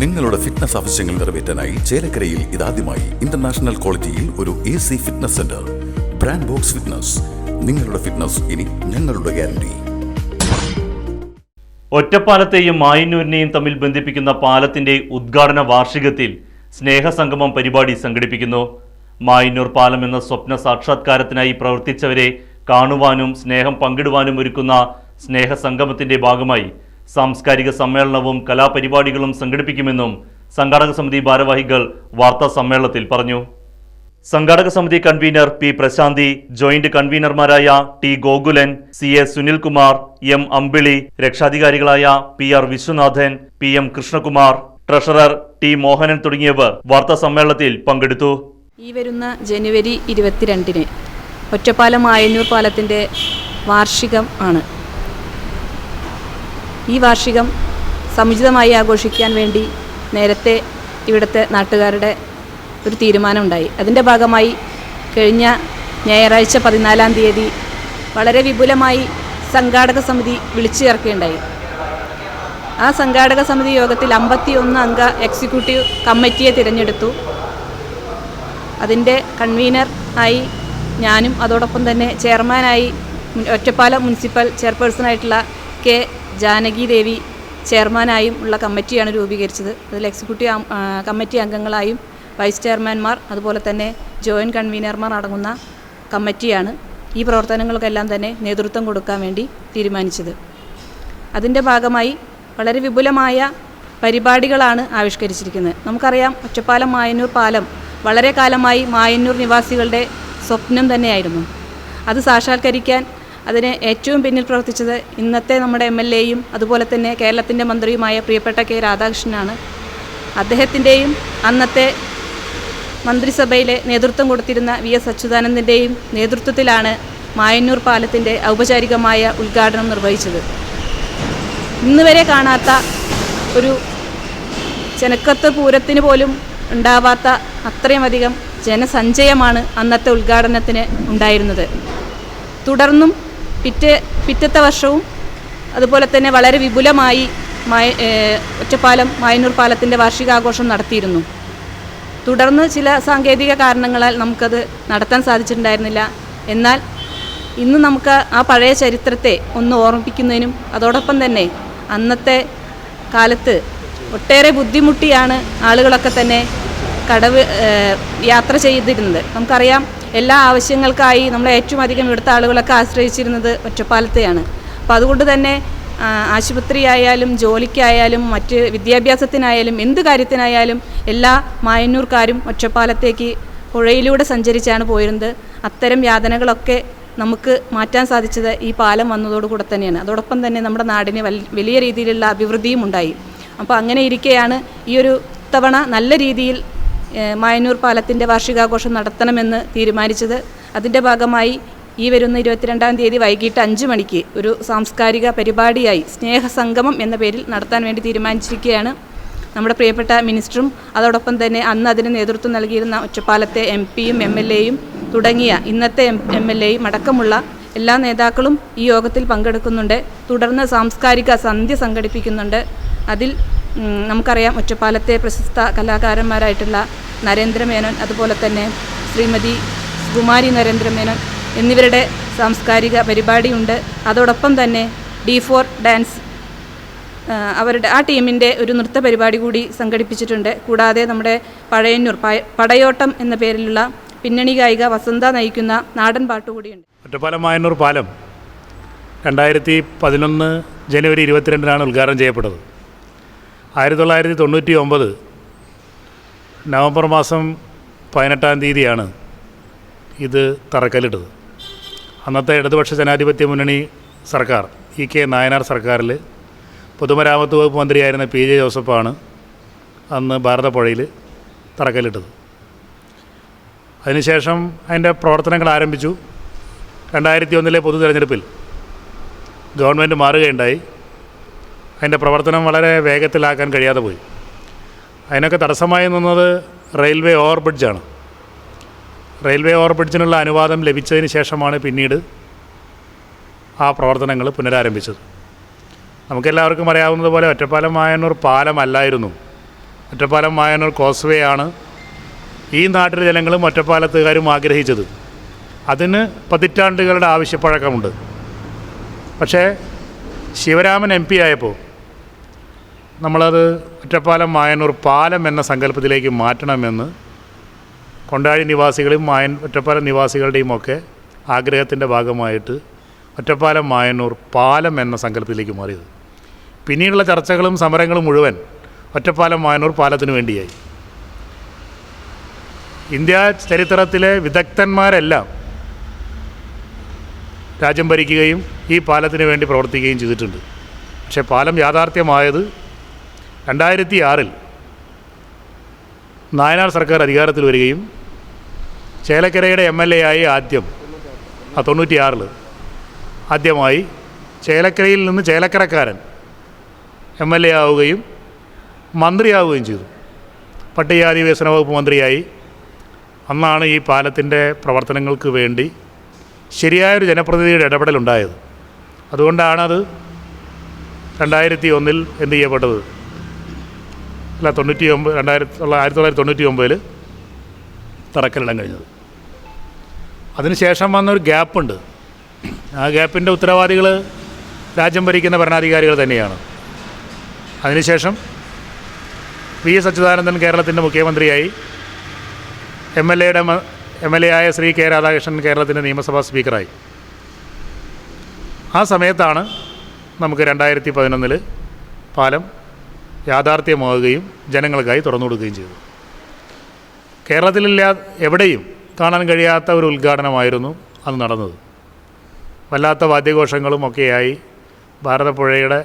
നിങ്ങളുടെ ഫിറ്റ്നസ് ആവശ്യങ്ങൾ നിറവേറ്റാനായി ചേലക്കരയിൽ ഇതാദ്യമായി ഇന്റർനാഷണൽ ക്വാളിറ്റിയിൽ ഒരു A C fitness centre brand box fitness നിങ്ങളുടെ ഫിറ്റ്നസ് ഇനി ഞങ്ങളുടെ ഗ്യാരണ്ടി ഒറ്റപ്പാലത്തെയും മായന്നൂരിനെയും തമ്മിൽ ബന്ധിപ്പിക്കുന്ന പാലത്തിന്റെ ഉദ്ഘാടന വാർഷികത്തിൽ സ്നേഹസംഗമം പരിപാടി സംഘടിപ്പിക്കുന്നു. മായന്നൂർ പാലം എന്ന സ്വപ്ന സാക്ഷാത്കാരത്തിനായി പ്രവർത്തിച്ചവരെ കാണുവാനും സ്നേഹം പങ്കിടുവാനും ഒരുക്കുന്ന സ്നേഹസംഗമത്തിന്റെ ഭാഗമായി സാംസ്കാരിക സമ്മേളനവും കലാപരിപാടികളും സംഘടിപ്പിക്കുമെന്നും സംഘാടക സമിതി ഭാരവാഹികൾ വാർത്താ സമ്മേളനത്തിൽ പറഞ്ഞു. സംഘാടക സമിതി convener P Prashanti joint കൺവീനർമാരായ T Gokulan C A Sunilkumar M Ambili രക്ഷാധികാരികളായ P R Viswanathan P M Krishnakumar treasurer T Mohanan തുടങ്ങിയവർ വാർത്താ സമ്മേളനത്തിൽ പങ്കെടുത്തു. ഈ വരുന്ന ജനുവരി ഇരുപത്തിരണ്ടിന് ഒറ്റപ്പാലം ആയന്നൂർ പാലത്തിന്റെ വാർഷികം ആണ്. ഈ വാർഷികം സമുചിതമായി ആഘോഷിക്കാൻ വേണ്ടി നേരത്തെ ഇവിടുത്തെ നാട്ടുകാരുടെ ഒരു തീരുമാനമുണ്ടായി. അതിന്റെ ഭാഗമായി കഴിഞ്ഞ ഞായറാഴ്ച പതിനാലാം തീയതി വളരെ വിപുലമായി സംഘാടക സമിതി വിളിച്ചു ചേർക്കുകയുണ്ടായി. ആ സംഘാടക സമിതി യോഗത്തിൽ അമ്പത്തി ഒന്ന് അംഗ എക്സിക്യൂട്ടീവ് കമ്മിറ്റിയെ തിരഞ്ഞെടുത്തു. അതിന്റെ കൺവീനർ ആയി ഞാനും അതോടൊപ്പം തന്നെ ചെയർമാനായി ഒറ്റപ്പാലം മുനിസിപ്പൽ ചെയർപേഴ്സണായിട്ടുള്ള കെ ജാനകി ദേവി ചെയർമാനായും ഉള്ള കമ്മിറ്റിയാണ് രൂപീകരിച്ചത്. അതിൽ എക്സിക്യൂട്ടീവ് കമ്മിറ്റി അംഗങ്ങളായും വൈസ് ചെയർമാൻമാർ അതുപോലെ തന്നെ ജോയിന്റ് കൺവീനർമാർ അടങ്ങുന്ന കമ്മിറ്റിയാണ് ഈ പ്രവർത്തനങ്ങൾക്കെല്ലാം തന്നെ നേതൃത്വം കൊടുക്കാൻ വേണ്ടി തീരുമാനിച്ചത്. അതിന്റെ ഭാഗമായി വളരെ വിപുലമായ പരിപാടികളാണ് ആവിഷ്കരിച്ചിരിക്കുന്നത്. നമുക്കറിയാം ഒറ്റപ്പാലം മായന്നൂർ പാലം വളരെ കാലമായി മായന്നൂർ നിവാസികളുടെ സ്വപ്നം തന്നെയായിരുന്നു. അത് സാക്ഷാത്കരിക്കാൻ അതിന് ഏറ്റവും പിന്നിൽ പ്രവർത്തിച്ചത് ഇന്നത്തെ നമ്മുടെ എം എൽ എയും അതുപോലെ തന്നെ കേരളത്തിന്റെ മന്ത്രിയുമായ പ്രിയപ്പെട്ട കെ രാധാകൃഷ്ണനാണ്. അദ്ദേഹത്തിന്റെയും അന്നത്തെ മന്ത്രിസഭയിലെ നേതൃത്വം കൊടുത്തിരുന്ന വി എസ് അച്യുതാനന്ദന്റെയും നേതൃത്വത്തിലാണ് മായന്നൂർ പാലത്തിന്റെ ഔപചാരികമായ ഉദ്ഘാടനം നിർവഹിച്ചത്. ഇന്നുവരെ കാണാത്ത ഒരു ചെനക്കത്ത് പൂരത്തിന് പോലും ഉണ്ടാവാത്ത അത്രയുമധികം ജനസഞ്ചയമാണ് അന്നത്തെ ഉദ്ഘാടനത്തിന് ഉണ്ടായിരുന്നത്. തുടർന്നും പിറ്റേ പിറ്റത്തെ വർഷവും അതുപോലെ തന്നെ വളരെ വിപുലമായി ഒറ്റപ്പാലം മായന്നൂർ പാലത്തിന്റെ വാർഷികാഘോഷം നടത്തിയിരുന്നു. തുടർന്ന് ചില സാങ്കേതിക കാരണങ്ങളാൽ നമുക്കത് നടത്താൻ സാധിച്ചിട്ടുണ്ടായിരുന്നില്ല. എന്നാൽ ഇന്ന് നമുക്ക് ആ പഴയ ചരിത്രത്തെ ഒന്ന് ഓർമ്മിപ്പിക്കുന്നതിനും അതോടൊപ്പം തന്നെ അന്നത്തെ കാലത്ത് ഒട്ടേറെ ബുദ്ധിമുട്ടിയാണ് ആളുകളൊക്കെ തന്നെ കടവ് യാത്ര ചെയ്തിരുന്നത്. നമുക്കറിയാം എല്ലാ ആവശ്യങ്ങൾക്കായി നമ്മൾ ഏറ്റവും അധികം ഇവിടുത്തെ ആളുകളൊക്കെ ആശ്രയിച്ചിരുന്നത് ഒറ്റപ്പാലത്തെയാണ്. അപ്പോൾ അതുകൊണ്ട് തന്നെ ആശുപത്രിയായാലും ജോലിക്കായാലും മറ്റ് വിദ്യാഭ്യാസത്തിനായാലും എന്ത് കാര്യത്തിനായാലും എല്ലാ മായന്നൂർക്കാരും ഒറ്റപ്പാലത്തേക്ക് പുഴയിലൂടെ സഞ്ചരിച്ചാണ് പോയിരുന്നത്. അത്തരം യാതനകളൊക്കെ നമുക്ക് മാറ്റാൻ സാധിച്ചത് ഈ പാലം വന്നതോടുകൂടെ തന്നെയാണ്. അതോടൊപ്പം തന്നെ നമ്മുടെ നാടിന് വലിയ രീതിയിലുള്ള അഭിവൃദ്ധിയും ഉണ്ടായി. അപ്പോൾ അങ്ങനെ ഇരിക്കെയാണ് ഈ ഒരു തവണ നല്ല രീതിയിൽ ഏഹ്, മായന്നൂർ പാലത്തിന്റെ വാർഷികാഘോഷം നടത്തണമെന്ന് തീരുമാനിച്ചത്. അതിന്റെ ഭാഗമായി ഈ വരുന്ന ഇരുപത്തിരണ്ടാം തീയതി വൈകിട്ട് അഞ്ച് മണിക്ക് ഒരു സാംസ്കാരിക പരിപാടിയായി സ്നേഹസംഗമം എന്ന പേരിൽ നടത്താൻ വേണ്ടി തീരുമാനിച്ചിരിക്കുകയാണ് നമ്മുടെ പ്രിയപ്പെട്ട മിനിസ്റ്ററും അതോടൊപ്പം തന്നെ അന്ന് അതിന് നേതൃത്വം നൽകിയിരുന്ന ഒറ്റപ്പാലത്തെ എം പിയും എം എൽ എയും തുടങ്ങിയ ഇന്നത്തെ എം എൽ എയും അടക്കമുള്ള എല്ലാ നേതാക്കളും ഈ യോഗത്തിൽ പങ്കെടുക്കുന്നുണ്ട്. തുടർന്ന് സാംസ്കാരിക സന്ധ്യ സംഘടിപ്പിക്കുന്നുണ്ട്. അതിൽ നമുക്കറിയാം ഒറ്റപ്പാലത്തെ പ്രശസ്ത കലാകാരന്മാരായിട്ടുള്ള നരേന്ദ്രമേനോൻ അതുപോലെ തന്നെ ശ്രീമതി കുമാരി നരേന്ദ്രമേനോൻ എന്നിവരുടെ സാംസ്കാരിക പരിപാടിയുണ്ട്. അതോടൊപ്പം തന്നെ ഡി ഫോർ ഡാൻസ് അവരുടെ ആ ടീമിന്റെ ഒരു നൃത്ത പരിപാടി കൂടി സംഘടിപ്പിച്ചിട്ടുണ്ട്. കൂടാതെ നമ്മുടെ പഴയന്നൂർ പടയോട്ടം എന്ന പേരിലുള്ള പിന്നണി ഗായിക വസന്ത നയിക്കുന്ന നാടൻ പാട്ടുകൂടിയുണ്ട് ഒറ്റപ്പാലം മായന്നൂർ പാലം രണ്ടായിരത്തി പതിനൊന്ന് ജനുവരി ഇരുപത്തിരണ്ടിനാണ് ഉദ്ഘാടനം ചെയ്യപ്പെട്ടത്. ആയിരത്തി തൊള്ളായിരത്തി തൊണ്ണൂറ്റി ഒമ്പത് നവംബർ മാസം പതിനെട്ടാം തീയതിയാണ് ഇത് തറക്കല്ലിട്ടത്. അന്നത്തെ ഇടതുപക്ഷ ജനാധിപത്യ മുന്നണി സർക്കാർ ഇ കെ നായനാർ സർക്കാരിൽ പൊതുമരാമത്ത് വകുപ്പ് മന്ത്രിയായിരുന്ന പി ജെ ജോസഫാണ് അന്ന് ഭാരതപ്പുഴയിൽ തറക്കല്ലിട്ടത്. അതിനുശേഷം അതിന്റെ പ്രവർത്തനങ്ങൾ ആരംഭിച്ചു. രണ്ടായിരത്തി ഒന്നിലെ പൊതു തിരഞ്ഞെടുപ്പിൽ ഗവൺമെന്റ് മാറുകയുണ്ടായി. അതിന്റെ പ്രവർത്തനം വളരെ വേഗത്തിലാക്കാൻ കഴിയാതെ പോയി. അതിനൊക്കെ തടസ്സമായി നിന്നത് റെയിൽവേ ഓവർ ബ്രിഡ്ജാണ് റെയിൽവേ ഓവർ ബ്രിഡ്ജിനുള്ള അനുവാദം ലഭിച്ചതിന് ശേഷമാണ് പിന്നീട് ആ പ്രവർത്തനങ്ങൾ പുനരാരംഭിച്ചത്. നമുക്കെല്ലാവർക്കും അറിയാവുന്നതുപോലെ ഒറ്റപ്പാലം മായന്നൂർ പാലമല്ലായിരുന്നു ഒറ്റപ്പാലം മായന്നൂർ കോസ്വേ ആണ് ഈ നാട്ടിലെ ജനങ്ങളും ഒറ്റപ്പാലത്തുകാരും ആഗ്രഹിച്ചത്. അതിന് പതിറ്റാണ്ടുകളുടെ ആവശ്യപ്പഴക്കമുണ്ട്. പക്ഷേ ശിവരാമൻ എം പി ആയപ്പോൾ നമ്മളത് ഒറ്റപ്പാലം മായനൂർ പാലം എന്ന സങ്കല്പത്തിലേക്ക് മാറ്റണമെന്ന് കൊണ്ടാഴി നിവാസികളും മായൻ ഒറ്റപ്പാലം നിവാസികളുടെയും ഒക്കെ ആഗ്രഹത്തിന്റെ ഭാഗമായിട്ട് ഒറ്റപ്പാലം മായന്നൂർ പാലം എന്ന സങ്കല്പത്തിലേക്ക് മാറിയത്. പിന്നീടുള്ള ചർച്ചകളും സമരങ്ങളും മുഴുവൻ ഒറ്റപ്പാലം മായന്നൂർ പാലത്തിനു വേണ്ടിയായി. ഇന്ത്യ ചരിത്രത്തിലെ വിദഗ്ധന്മാരെല്ലാം രാജ്യം ഭരിക്കുകയും ഈ പാലത്തിന് വേണ്ടി പ്രവർത്തിക്കുകയും ചെയ്തിട്ടുണ്ട്. പക്ഷേ പാലം യാഥാർത്ഥ്യമായത് രണ്ടായിരത്തി ആറിൽ നായനാർ സർക്കാർ അധികാരത്തിൽ വരികയും ചേലക്കരയുടെ എം എൽ എ ആയി ആദ്യം ആ തൊണ്ണൂറ്റിയാറിൽ ആദ്യമായി ചേലക്കരയിൽ നിന്ന് ചേലക്കരക്കാരൻ എം എൽ എ ആവുകയും മന്ത്രിയാവുകയും ചെയ്തു. പട്ടികജാതി വികസന വകുപ്പ് മന്ത്രിയായി. അന്നാണ് ഈ പാലത്തിന്റെ പ്രവർത്തനങ്ങൾക്ക് വേണ്ടി ശരിയായൊരു ജനപ്രതിനിധിയുടെ ഇടപെടലുണ്ടായത്. അതുകൊണ്ടാണത് രണ്ടായിരത്തി ഒന്നിൽ എന്ത് ചെയ്യപ്പെട്ടത്? അല്ല തൊണ്ണൂറ്റി ഒമ്പത് രണ്ടായിരത്തി ആയിരത്തി തൊള്ളായിരത്തി തൊണ്ണൂറ്റി ഒമ്പതിൽ തറക്കല്ലിടാൻ കഴിഞ്ഞത്. അതിനുശേഷം വന്നൊരു ഗ്യാപ്പുണ്ട്. ആ ഗ്യാപ്പിന്റെ ഉത്തരവാദികൾ രാജ്യം ഭരിക്കുന്ന ഭരണാധികാരികൾ തന്നെയാണ്. അതിനുശേഷം വി എസ് അച്യുതാനന്ദൻ കേരളത്തിന്റെ മുഖ്യമന്ത്രിയായി എം എൽ എയുടെ എം എൽ എ ആയ ശ്രീ കെ രാധാകൃഷ്ണൻ കേരളത്തിന്റെ നിയമസഭാ സ്പീക്കറായി. ആ സമയത്താണ് നമുക്ക് രണ്ടായിരത്തി പതിനൊന്നിൽ പാലം യാഥാർത്ഥ്യമാവുകയും ജനങ്ങൾക്കായി തുറന്നു കൊടുക്കുകയും ചെയ്തു. കേരളത്തിലില്ലാ എവിടെയും കാണാൻ കഴിയാത്ത ഒരു ഉദ്ഘാടനമായിരുന്നു അന്ന് നടന്നത്. വല്ലാത്ത വാദ്യഘോഷങ്ങളും ഒക്കെയായി ഭാരതപ്പുഴയുടെ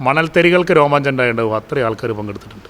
മണൽത്തരികൾക്ക് രോമാഞ്ചം ഉണ്ടായിട്ടുണ്ടാവും അത്രയും ആൾക്കാർ പങ്കെടുത്തിട്ടുണ്ട്.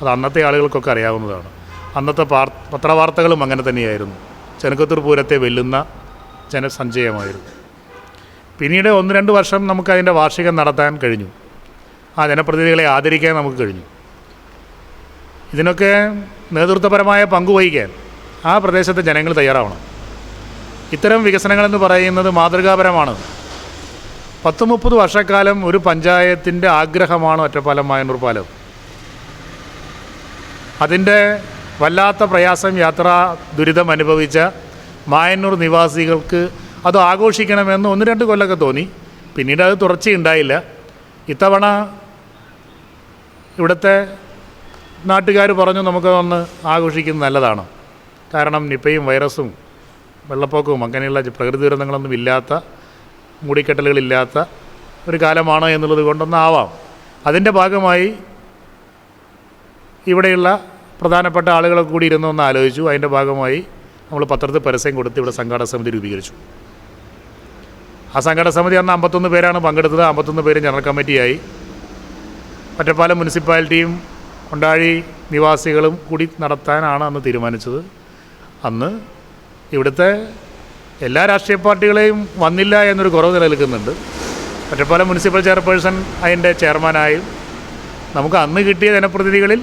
അത് അന്നത്തെ ആളുകൾക്കൊക്കെ അറിയാവുന്നതാണ്. അന്നത്തെ പാർ പത്രവാർത്തകളും അങ്ങനെ തന്നെയായിരുന്നു. ചെനക്കത്തൂർ പൂരത്തെ വെല്ലുന്ന ജനസഞ്ചയമായിരുന്നു. പിന്നീട് ഒന്ന് രണ്ട് വർഷം നമുക്ക് അതിന്റെ വാർഷികം നടത്താൻ കഴിഞ്ഞു. ആ ജനപ്രതിനിധികളെ ആദരിക്കാൻ നമുക്ക് കഴിഞ്ഞു. ഇതിനൊക്കെ നേതൃത്വപരമായ പങ്കുവഹിക്കാൻ ആ പ്രദേശത്തെ ജനങ്ങൾ തയ്യാറാവണം. ഇത്തരം വികസനങ്ങളെന്ന് പറയുന്നത് മാതൃകാപരമാണ്. പത്ത് മുപ്പത് വർഷക്കാലം ഒരു പഞ്ചായത്തിന്റെ ആഗ്രഹമാണ് ഒറ്റപ്പാലം മായന്നൂർ പാലം. അതിന്റെ വല്ലാത്ത പ്രയാസം യാത്രാ ദുരിതം അനുഭവിച്ച മായന്നൂർ നിവാസികൾക്ക് അത് ആഘോഷിക്കണമെന്ന് ഒന്ന് രണ്ട് കൊല്ലമൊക്കെ തോന്നി. പിന്നീട് അത് തുടർച്ചയുണ്ടായില്ല. ഇത്തവണ ഇവിടുത്തെ നാട്ടുകാർ പറഞ്ഞു നമുക്ക് ഒന്ന് ആഘോഷിക്കുന്നത് നല്ലതാണ്. കാരണം നിപ്പയും വൈറസും വെള്ളപ്പൊക്കവും അങ്ങനെയുള്ള പ്രകൃതി ദുരന്തങ്ങളൊന്നും ഇല്ലാത്ത മൂടിക്കെട്ടലുകളില്ലാത്ത ഒരു കാലമാണ് എന്നുള്ളത് കൊണ്ടൊന്നാവാം അതിന്റെ ഭാഗമായി ഇവിടെയുള്ള പ്രധാനപ്പെട്ട ആളുകളെ കൂടി ഇരുന്ന് ഒന്ന് ആലോചിച്ചു. അതിന്റെ ഭാഗമായി നമ്മൾ പത്രത്തിൽ പരസ്യം കൊടുത്ത് ഇവിടെ സംഘാടക സമിതി രൂപീകരിച്ചു. ആ സംഘാടക സമിതി അന്ന് അമ്പത്തൊന്ന് പേരാണ് പങ്കെടുത്തത്. അമ്പത്തൊന്ന് പേര് ജനറൽ കമ്മിറ്റിയായി. ഒറ്റപ്പാലം മുനിസിപ്പാലിറ്റിയും കൊണ്ടാഴി നിവാസികളും കൂടി നടത്താനാണ് അന്ന് തീരുമാനിച്ചത്. അന്ന് ഇവിടുത്തെ എല്ലാ രാഷ്ട്രീയ പാർട്ടികളെയും വന്നില്ല എന്നൊരു കുറവ് നിലനിൽക്കുന്നുണ്ട്. ഒറ്റപ്പാലം മുനിസിപ്പൽ ചെയർപേഴ്സൺ അതിന്റെ ചെയർമാനായും നമുക്ക് അന്ന് കിട്ടിയ ജനപ്രതിനിധികളിൽ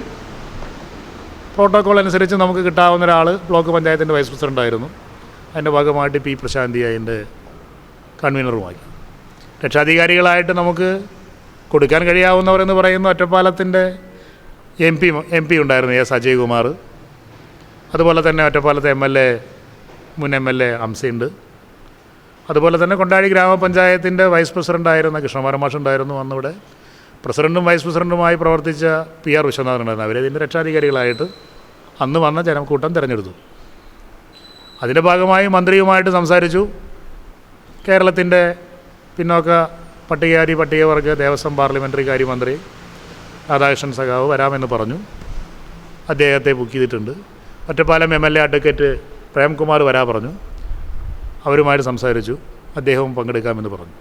പ്രോട്ടോക്കോൾ അനുസരിച്ച് നമുക്ക് കിട്ടാവുന്ന ഒരാൾ ബ്ലോക്ക് പഞ്ചായത്തിന്റെ വൈസ് പ്രസിഡന്റായിരുന്നു അതിന്റെ ഭാഗമായിട്ട് പി പ്രശാന്തി അതിന്റെ കൺവീനറുമായി രക്ഷാധികാരികളായിട്ട് നമുക്ക് കൊടുക്കാൻ കഴിയാവുന്നവരെന്ന് പറയുന്ന ഒറ്റപ്പാലത്തിന്റെ എം പി എം പി ഉണ്ടായിരുന്നു എസ് അജയ്കുമാർ അതുപോലെ തന്നെ ഒറ്റപ്പാലത്തെ എം എൽ എ മുൻ എം എൽ എ ഹംസയുണ്ട് അതുപോലെ തന്നെ കൊണ്ടാടി ഗ്രാമപഞ്ചായത്തിന്റെ വൈസ് പ്രസിഡന്റായിരുന്ന കൃഷ്ണകുമാരൻ മാഷ് ഉണ്ടായിരുന്നു അന്നിവിടെ. പ്രസിഡന്റും വൈസ് പ്രസിഡന്റുമായി പ്രവർത്തിച്ച പി ആർ വിശ്വനാഥൻ ഉണ്ടായിരുന്നു. അവരതിന്റെ രക്ഷാധികാരികളായിട്ട് അന്ന് വന്ന ജനക്കൂട്ടം തിരഞ്ഞെടുത്തു. അതിന്റെ ഭാഗമായി മന്ത്രിയുമായിട്ട് സംസാരിച്ചു. കേരളത്തിന്റെ പിന്നോക്ക പട്ടികജാതി പട്ടികവർഗ ദേവസ്വം പാർലമെന്ററി കാര്യമന്ത്രി രാധാകൃഷ്ണൻ സഖാവ് വരാമെന്ന് പറഞ്ഞു. അദ്ദേഹത്തെ ബുക്ക് ചെയ്തിട്ടുണ്ട്. Ottapalam M L A advocate Premkumar വരാ പറഞ്ഞു. അവരുമായിട്ട് സംസാരിച്ചു. അദ്ദേഹവും പങ്കെടുക്കാമെന്ന് പറഞ്ഞു.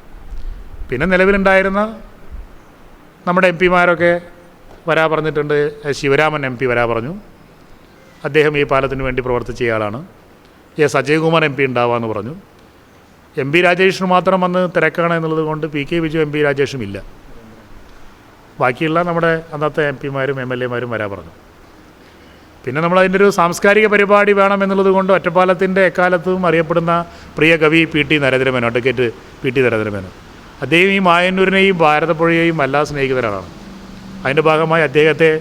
പിന്നെ നിലവിലുണ്ടായിരുന്ന നമ്മുടെ എം പിമാരൊക്കെ വരാ പറഞ്ഞിട്ടുണ്ട്. ശിവരാമൻ എം പി വരാ പറഞ്ഞു. അദ്ദേഹം ഈ പാലത്തിന് വേണ്ടി പ്രവർത്തിച്ച ആളാണ്. എസ് അജയ്കുമാർ എം പി ഉണ്ടാവാമെന്ന് പറഞ്ഞു. എം പി രാജേഷിന് മാത്രം വന്ന് തിരക്കാണ് എന്നുള്ളത് കൊണ്ട് P K Viju M P രാജേഷും ഇല്ല. ബാക്കിയുള്ള നമ്മുടെ അന്നത്തെ എം പിമാരും എം എൽ എമാരും വരാൻ പറഞ്ഞു. പിന്നെ നമ്മൾ അതിന്റെ ഒരു സാംസ്കാരിക പരിപാടി വേണം എന്നുള്ളത് കൊണ്ട് ഒറ്റപ്പാലത്തിന്റെ എക്കാലത്തും അറിയപ്പെടുന്ന പ്രിയ കവി P T Narendramenon advocate P T Narendramenon അദ്ദേഹം ഈ മായന്നൂരിനെയും ഭാരതപ്പുഴയെയും എല്ലാം സ്നേഹിക്കുന്നവരാണ് അതിന്റെ ഭാഗമായി അദ്ദേഹത്തെ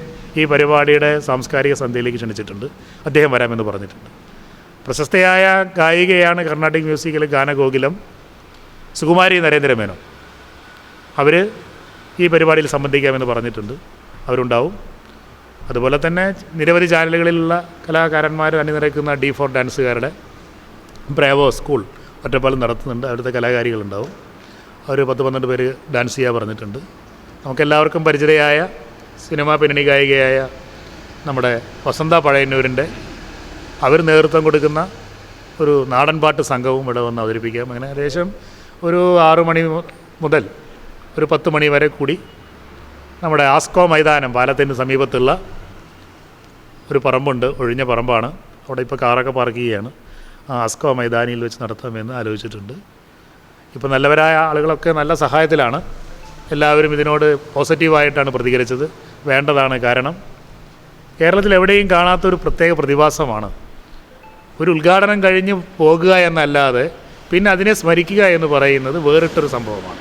ഈ പരിപാടിയുടെ സാംസ്കാരിക സന്ധ്യയിലേക്ക് ക്ഷണിച്ചിട്ടുണ്ട്. അദ്ദേഹം വരാമെന്ന് പറഞ്ഞിട്ടുണ്ട്. പ്രശസ്തയായ ഗായികയാണ് കർണാട്ടിക് മ്യൂസിക്കിലെ ഗാനഗോകുലം സുകുമാരി നരേന്ദ്രമേനോ. അവർ ഈ പരിപാടിയിൽ സംബന്ധിക്കാമെന്ന് പറഞ്ഞിട്ടുണ്ട്. അവരുണ്ടാവും. അതുപോലെ തന്നെ നിരവധി ചാനലുകളിലുള്ള കലാകാരന്മാർ അണിനിരക്കുന്ന ഡി ഫോർ ഡാൻസുകാരുടെ ബ്രേവോ സ്കൂൾ ഒറ്റപ്പാലം നടത്തുന്നുണ്ട്. അവിടുത്തെ കലാകാരികളുണ്ടാവും. അവർ പത്ത് പന്ത്രണ്ട് പേര് ഡാൻസ് ചെയ്യാൻ പറഞ്ഞിട്ടുണ്ട്. നമുക്കെല്ലാവർക്കും പരിചിതയായ സിനിമാ പിന്നണി ഗായികയായ നമ്മുടെ വസന്ത പഴയന്നൂരിന്റെ അവർ നേതൃത്വം കൊടുക്കുന്ന ഒരു നാടൻപാട്ട് സംഘവും ഇവിടെ വന്ന് അവതരിപ്പിക്കാം. അങ്ങനെ ഏകദേശം ഒരു ആറു മണി മുതൽ ഒരു പത്ത് മണി വരെ കൂടി നമ്മുടെ ആസ്കോ മൈതാനം പാലത്തിന് സമീപത്തുള്ള ഒരു പറമ്പുണ്ട്. ഒഴിഞ്ഞ പറമ്പാണ്. അവിടെ ഇപ്പോൾ കാറൊക്കെ പാർക്ക് ചെയ്യുകയാണ്. ആസ്കോ മൈതാനിയിൽ വെച്ച് നടത്താമെന്ന് ആലോചിച്ചിട്ടുണ്ട്. ഇപ്പോൾ നല്ലവരായ ആളുകളൊക്കെ നല്ല സഹായത്തിലാണ്. എല്ലാവരും ഇതിനോട് പോസിറ്റീവായിട്ടാണ് പ്രതികരിച്ചത്. വേണ്ടതാണ് കാരണം കേരളത്തിൽ എവിടെയും കാണാത്തൊരു പ്രത്യേക പ്രതിഭാസമാണ് ഒരു ഉദ്ഘാടനം കഴിഞ്ഞ് പോകുക എന്നല്ലാതെ പിന്നെ അതിനെ സ്മരിക്കുക എന്ന് പറയുന്നത് വേറിട്ടൊരു സംഭവമാണ്.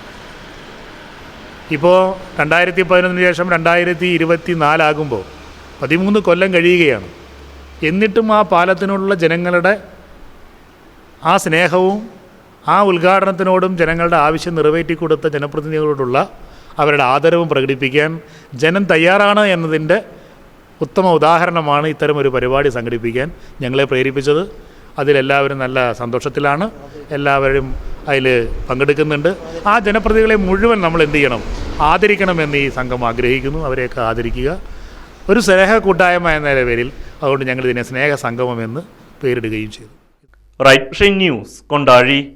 ഇപ്പോൾ രണ്ടായിരത്തി പതിനൊന്നിന് ശേഷം രണ്ടായിരത്തി ഇരുപത്തി നാലാകുമ്പോൾ പതിമൂന്ന് കൊല്ലം കഴിയുകയാണ്. എന്നിട്ടും ആ പാലത്തിനോടുള്ള ജനങ്ങളുടെ ആ സ്നേഹവും ആ ഉദ്ഘാടനത്തിനോടും ജനങ്ങളുടെ ആവശ്യം നിറവേറ്റി കൊടുത്ത ജനപ്രതിനിധികളോടുള്ള അവരുടെ ആദരവും പ്രകടിപ്പിക്കാൻ ജനം തയ്യാറാണ് എന്നതിന്റെ ഉത്തമ ഉദാഹരണമാണ് ഇത്തരം ഒരു പരിപാടി സംഘടിപ്പിക്കാൻ ഞങ്ങളെ പ്രേരിപ്പിച്ചത്. അതിലെല്ലാവരും നല്ല സന്തോഷത്തിലാണ്. എല്ലാവരും അതിൽ പങ്കെടുക്കുന്നുണ്ട്. ആ ജനപ്രതികളെ മുഴുവൻ നമ്മൾ എന്ത് ചെയ്യണം? ആദരിക്കണമെന്ന് ഈ സംഘം ആഗ്രഹിക്കുന്നു. അവരെയൊക്കെ ആദരിക്കുക. ഒരു സ്നേഹ കൂട്ടായ്മ എന്ന പേരിൽ അതുകൊണ്ട് ഞങ്ങൾ ഇതിനെ സ്നേഹ സംഗമം എന്ന് പേരിടുകയും ചെയ്തു. Right news Kondazhi.